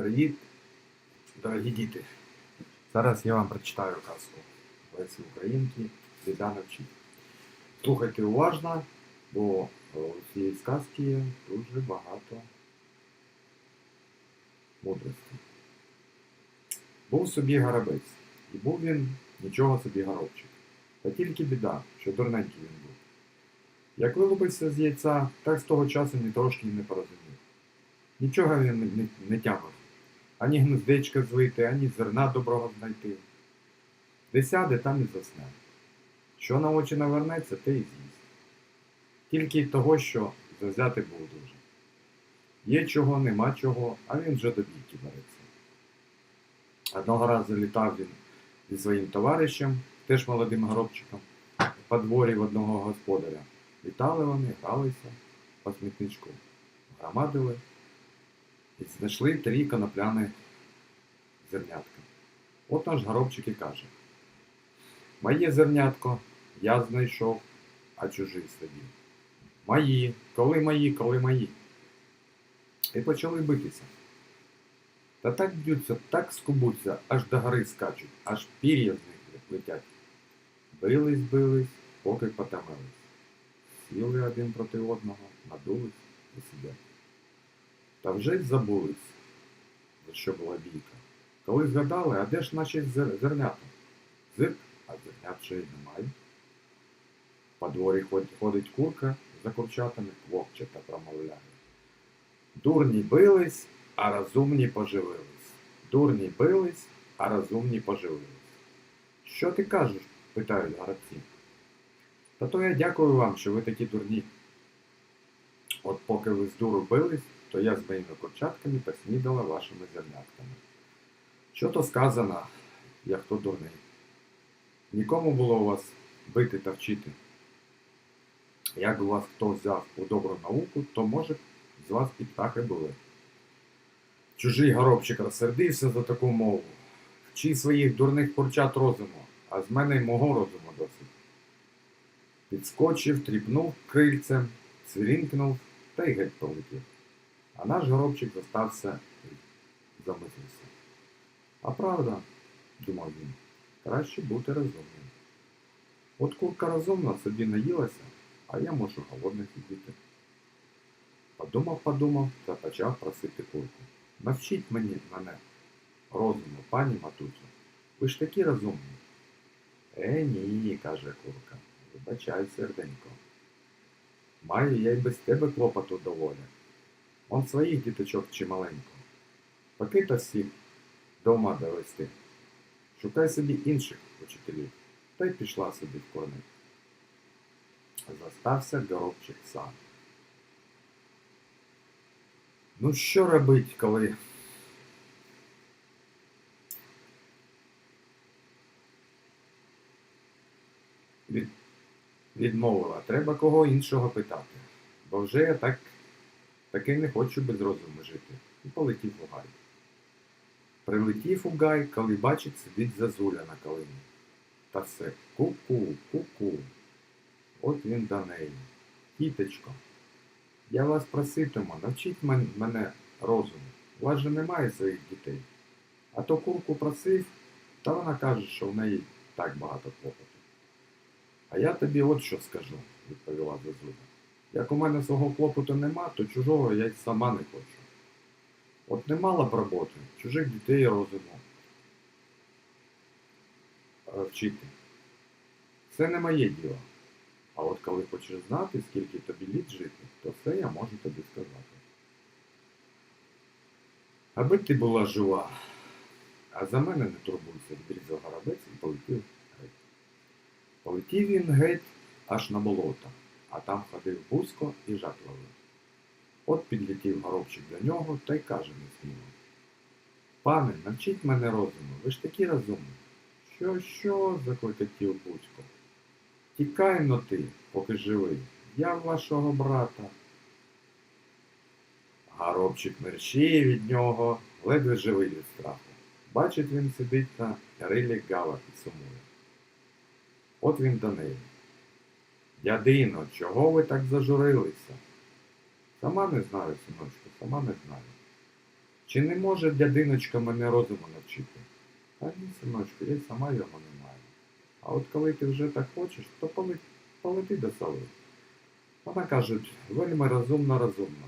Привіт, дорогі діти. Зараз я вам прочитаю казку Лесі Українки Біда навчить. Слухайте уважно, бо у цієї сказки дуже багато мудрості. Був собі горобець, і був він нічого собі горобчик. Та тільки біда, що дурненький він був. Як вилупився з яйця, так з того часу ні трошки не порозумів. Нічого він не, не, не тямив. Ані гнездечка звити, ані зерна доброго знайти. Де сяде, там і засне. Що на очі навернеться, те і з'їсть. Тільки й того, що завзяти був дуже. Є чого, нема чого, а він вже до бійки береться. Одного разу літав він зі своїм товаришем, теж молодим горобчиком, по дворі в одного господаря. Літали вони, гралися по смітничку, громадили і знайшли три конопляних зернятка. От наш горобчик і каже: Моє зернятко я знайшов, а чужий собі. Мої, коли мої, коли мої. І почали битися. Та так б'ються, так скубуться, аж до гори скачуть, аж пір'я з них летять. Бились, бились, поки потомились. Сіли один проти одного, надулись і сидять. Та вже й забулись, за що була бійка. Коли згадали, а де ж наші зернята? Зирк, а зернят ще й немає. По дворі ходить курка за курчатами, квокче та промовляє. Дурні бились, а розумні поживились. Дурні бились, а розумні поживились. Що ти кажеш? питають горобці. Та то я дякую вам, що ви такі дурні. От поки ви з дуру бились, то я з моїми курчатками поснідала вашими зернятками. Що то сказано, я хто дурний. Нікому було у вас бити та вчити. Як у вас хто взяв у добру науку, то може з вас і птахи були. Чужий горобчик розсердився за таку мову. Вчи своїх дурних курчат розуму, а з мене й мого розуму досить. Підскочив, тріпнув крильцем, цвірінкнув та й геть полетів. А наш горобчик зостався і замислився. А правда, думав він, краще бути розумним. От курка розумна собі наїлася, а я можу голодний сидіти. Подумав, подумав та почав просити курку. Навчіть мені мене розуму, пані матусю. Ви ж такі розумні. Е, ні, каже курка. Вибачай, серденько. Маю я й без тебе клопоту доволі. Он своїх діточок чималенько. Покита всіх дома довести. Шукай собі інших учителів. Та й пішла собі в корник. Застався горобчик сам. Ну що робить, коли від... відмовила? Треба кого іншого питати. Бо вже я так таки не хочу без розуму жити. І полетів у гай. Прилетів у гай, коли бачить, сидить зазуля на калині. Та все ку-ку, ку-ку. От він до неї. Тітечко, я вас проситиму, навчіть мене розуму. У вас же немає своїх дітей. А то курку просив, та вона каже, що в неї так багато клопоту. А я тобі от що скажу, відповіла Зазуля. Як у мене свого клопоту нема, то чужого я й сама не хочу. От не мала б роботи, чужих дітей розуму е, вчити. Це не моє діло. А от коли хочеш знати, скільки тобі літ жити, то все я можу тобі сказати. Аби ти була жива, а за мене не турбуйся, відрізав горобець і полетів геть. Полетів він геть аж на болото, а там ходив вузько і жак. От підлетів горобчик до нього та й каже несміло. Пане, навчіть мене розуму, ви ж такі розумні. Що, що? заклекотів Бузько. Тікай но ти, поки живий. Я вашого брата. Горобчик мерщіє від нього, ледве живий від страху. Бачить він сидить на рилі гава і сумує. От він до неї. Дядино, чого ви так зажурилися? Сама не знаю, синочку, сама не знаю. Чи не може дядиночка мене розуму навчити? Та ні, синочку, я сама його не маю. А от коли ти вже так хочеш, то полети, до сови. Вона каже, вельми розумно, розумно.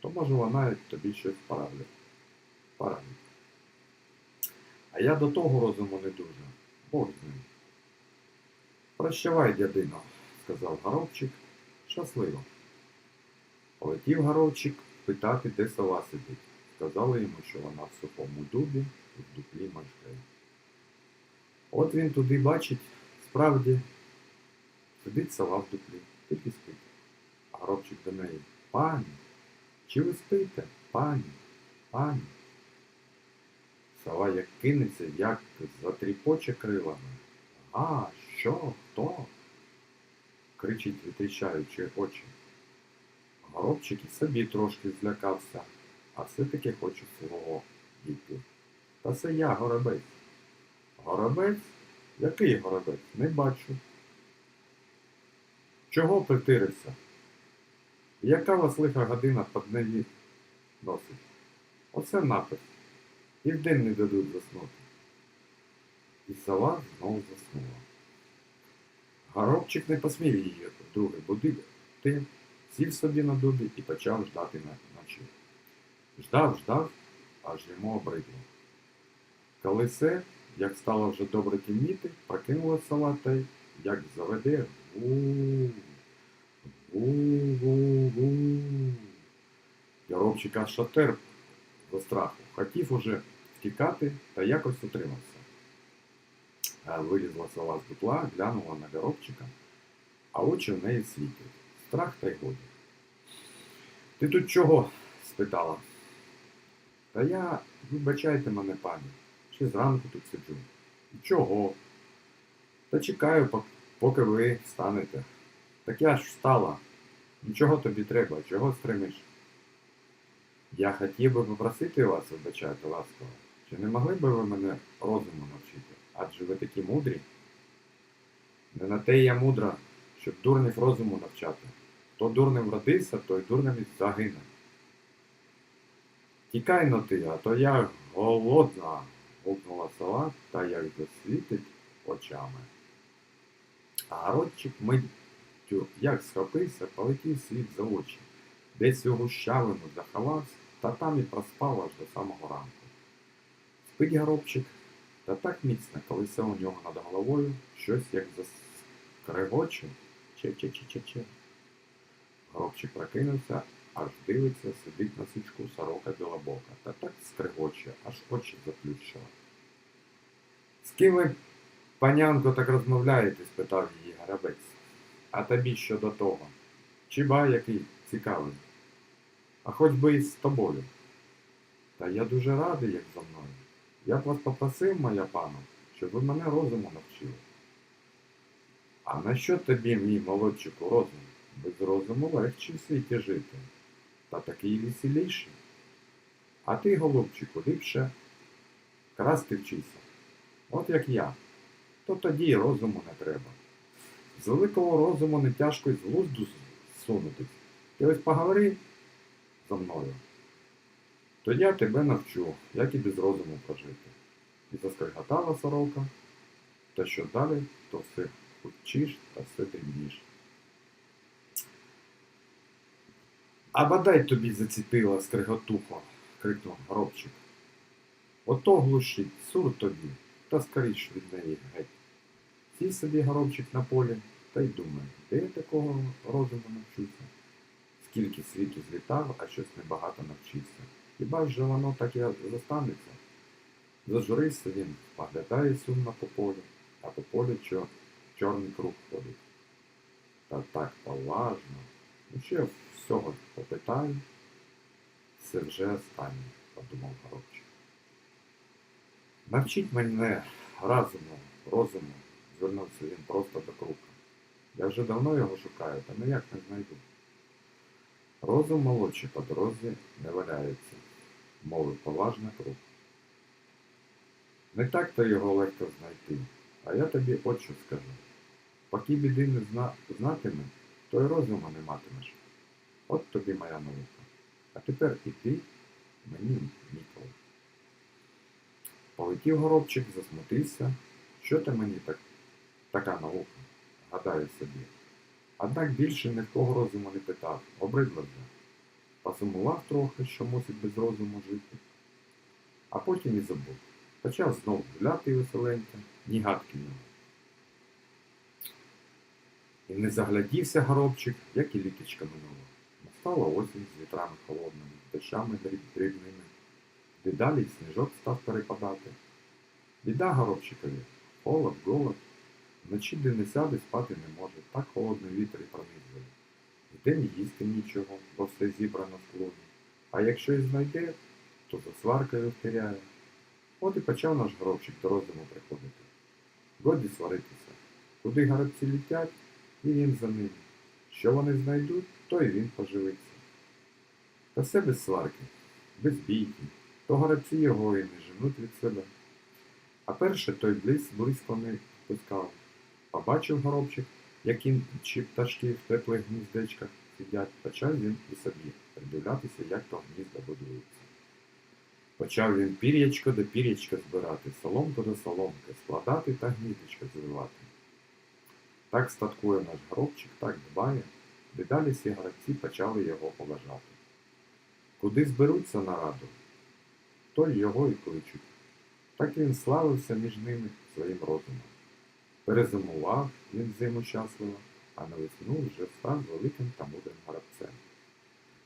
То може вона тобі щось порадить. Порадить. А я до того розуму не дуже. Бог з ним. Прощавай, дядино, сказав горобчик. Щасливо. Полетів горобчик питати, де сова сидить. Сказали йому, що вона в сухому дубі в дуплі мешкає. От він туди бачить, справді, сидить сова в дуплі, тільки спить. А горобчик до неї. Пані, чи ви спите? Пані, пані. Сова як кинеться, як затріпоче крилами. А, що? Хто? Кричить, витріщаючи очі. Горобчик і собі трошки злякався, а все-таки хоче свого дійти. Та це я, горобець. Горобець? Який горобець? Не бачу. Чого притирився? Яка вас лиха година по дневі носить? Оце напис. І вдень не дадуть заснути. І сова знову заснула. Горобчик не посмів її вдруге будити, сів собі на дубі і почав ждати ночі. Ждав, ждав, аж йому обридло. Коли все, як стало вже добре темніти, прокинула сова та й як заведе гу гу гу Горобчик аж шатер за страху. Хотів уже втікати та якось утримався. Е, Вилізла сова з дупла, глянула на горобчика, а очі в неї світять. Страх та й годі. Ти тут чого? спитала. Та я, вибачайте мене, пані, ще зранку тут сиджу. І чого? Та чекаю, поки ви встанете. Так я ж встала. Нічого тобі треба, чого стримиш? Я хотів би попросити вас, вибачайте ласково, чи не могли би ви мене розуму навчити? Адже ви такі мудрі. Не на те я мудра, щоб дурнів розуму навчати. Хто дурним родився, той дурним і загине. Тікай но ти, а то я голодна, гукнула сова та як засвітить очами. А городчик миттю як схопився, полетів світ за очі. Десь у гущавину заховався, та там і проспав аж до самого ранку. Спить горобчик, та так міцно, коли все у нього над головою щось як заскрегоче. Че-че-че-че-че. Горобчик прокинувся, аж дивиться, сидить на сучку сорока білобока, та так скрегоче, аж очі заплющила. З ким ви, панянко, так розмовляєте? спитав її горобець. А тобі що до того? Чи ба який цікавий? А хоч би і з тобою. Та я дуже радий, як за мною. Я б вас попросив, моя пана, щоб ви мене розуму навчили. А на що тобі, мій молодчику, розум? Без розуму легче в світі жити, та такий веселіший. А ти, голубчику, ліпше красти вчися. От як я. То тоді й розуму не треба. З великого розуму не тяжко й з глузду сунутись. Ти ось поговори зо мною. То я тебе навчу, як і без розуму прожити. І заскриготала сорока, та що далі, то все хутчиш та все дрібніш. А бодай тобі заціпила скриготухо, крикнув горобчик. Ото глушить, сур тобі, та скоріш від неї геть. Сів собі горобчик на полі та й думає, де я такого розуму навчуся? Скільки світу злітав, а щось небагато навчився. Хіба ж воно так і застанеться? Зажурився він, поглядає сумно по полю, а по полю чор... чорний круг ходить. Та так поважно. Ну ще всього попитаю. Це вже останнє, подумав горобчик. Навчіть мене разуму, розуму, звернувся він просто до круга. Я вже давно його шукаю, та ніяк не знайду. Розум молодший по дорозі не валяється, мовив поважно круг. Не так то його легко знайти, а я тобі от що скажу. Поки біди не зна... знатиме, то й розуму не матимеш. От тобі моя наука. А тепер і ти мені ніколи. Полетів горобчик, засмутився. Що ти мені так, така наука? гадає собі. Однак більше ні в кого розуму не питав, обридло вже. Посумував трохи, що мусить без розуму жити. А потім і забув. Почав знов гуляти веселенько, ні гадки нього. І не заглядівся горобчик, як і літочка минула. Настала осінь з вітрами холодними, дощами дріб- дрібними. Дедалі й сніжок став перепадати. Біда горобчикові, холод, голод. Вночі де не сяде, спати не може, так холодний вітер і пронизує. Вдень їсти нічого, бо все зібрано в клуні. А якщо і знайде, то за сваркою втиряє. От і почав наш горобчик до розуму приходити. Годі сваритися. Куди горобці літять, і він за ними. Що вони знайдуть, то і він поживиться. Та все без сварки, без бійки, то горобці його і не женуть від себе. А перше той близь близько не пускав. Побачив горобчик, як інші пташки в теплих гніздечках сидять, почав він і собі придивлятися, як то гнізда будується. Почав він пір'ячко до пір'ячка збирати, соломку до соломки, складати та гніздечко звивати. Так статкує наш горобчик, так дбає, дедалі всі гравці почали його поважати. Куди зберуться на раду, то й його і кличуть. Так він славився між ними своїм розумом. Перезимував він зиму щасливо, а на весну вже став великим та мудрим горобцем.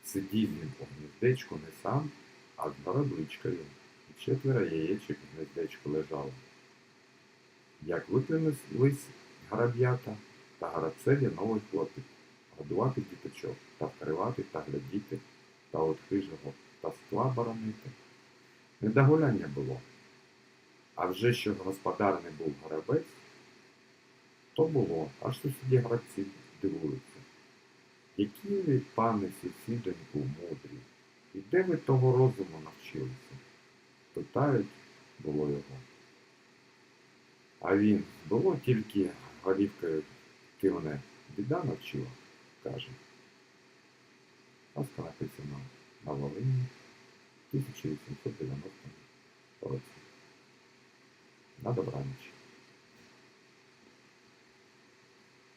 Сидів він у гніздечку не сам, а з боробличкою, і четверо яєчок в гніздечку лежало. Як виклинулись гороб'ята, та горобцеві новий хлопець годувати діточок та вкривати та глядіти, та от хижого та скла боронити. Недогуляння було. А вже що господар не був горобець, то було, аж сусіді гравці дивуються. Які ви, пане сусідоньку, мудрі, і де ви того розуму навчилися? Питають, було його. А він, було тільки голівкою кивне, біда навчила, каже. Казка написана на Волині 1890 році. На добраніч.